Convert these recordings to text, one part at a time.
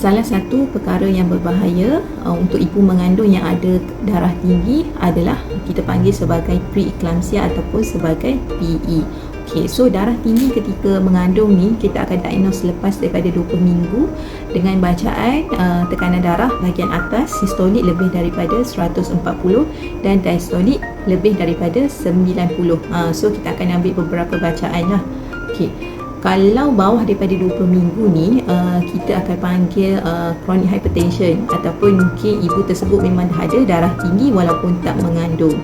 Salah satu perkara yang berbahaya uh, untuk ibu mengandung yang ada darah tinggi adalah kita panggil sebagai preeclampsia ataupun sebagai PE. Okey, so darah tinggi ketika mengandung ni kita akan diagnose lepas daripada 20 minggu dengan bacaan uh, tekanan darah bahagian atas sistolik lebih daripada 140 dan diastolik lebih daripada 90. Uh, so kita akan ambil beberapa bacaan lah. Okey kalau bawah daripada 20 minggu ni uh, kita akan panggil uh, chronic hypertension ataupun mungkin ibu tersebut memang dah ada darah tinggi walaupun tak mengandung.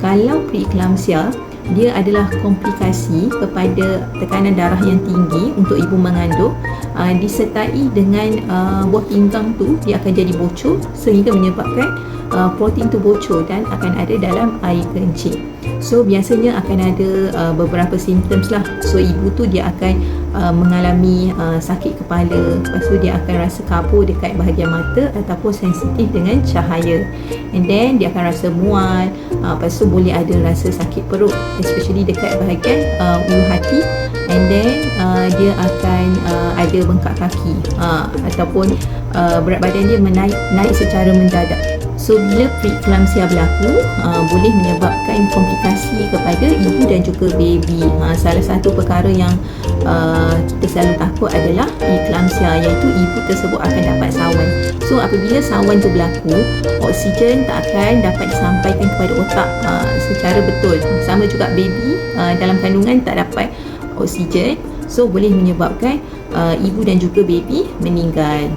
Kalau preeclampsia dia adalah komplikasi kepada tekanan darah yang tinggi untuk ibu mengandung. Uh, disertai dengan uh, buah pinggang tu dia akan jadi bocor sehingga menyebabkan uh, protein tu bocor dan akan ada dalam air kencing. So biasanya akan ada uh, beberapa symptoms lah. So ibu tu dia akan uh, mengalami uh, sakit kepala. Lepas tu dia akan rasa kabur dekat bahagian mata ataupun sensitif dengan cahaya. And then dia akan rasa mual. Uh, lepas tu boleh ada rasa sakit perut especially dekat bahagian uh, ulu hati. And then uh, dia akan uh, ada bengkak kaki uh, ataupun uh, berat badan dia menaik naik secara mendadak. So bila preeclampsia berlaku uh, boleh menyebabkan komplikasi kepada ibu dan juga baby. Uh, salah satu perkara yang kita selalu takut adalah preeclampsia iaitu ibu tersebut akan dapat sawan. So apabila sawan tu berlaku, oksigen tak akan dapat disampaikan kepada otak uh, secara betul. Sama juga baby uh, dalam kandungan tak dapat oksigen. So boleh menyebabkan uh, ibu dan juga baby meninggal.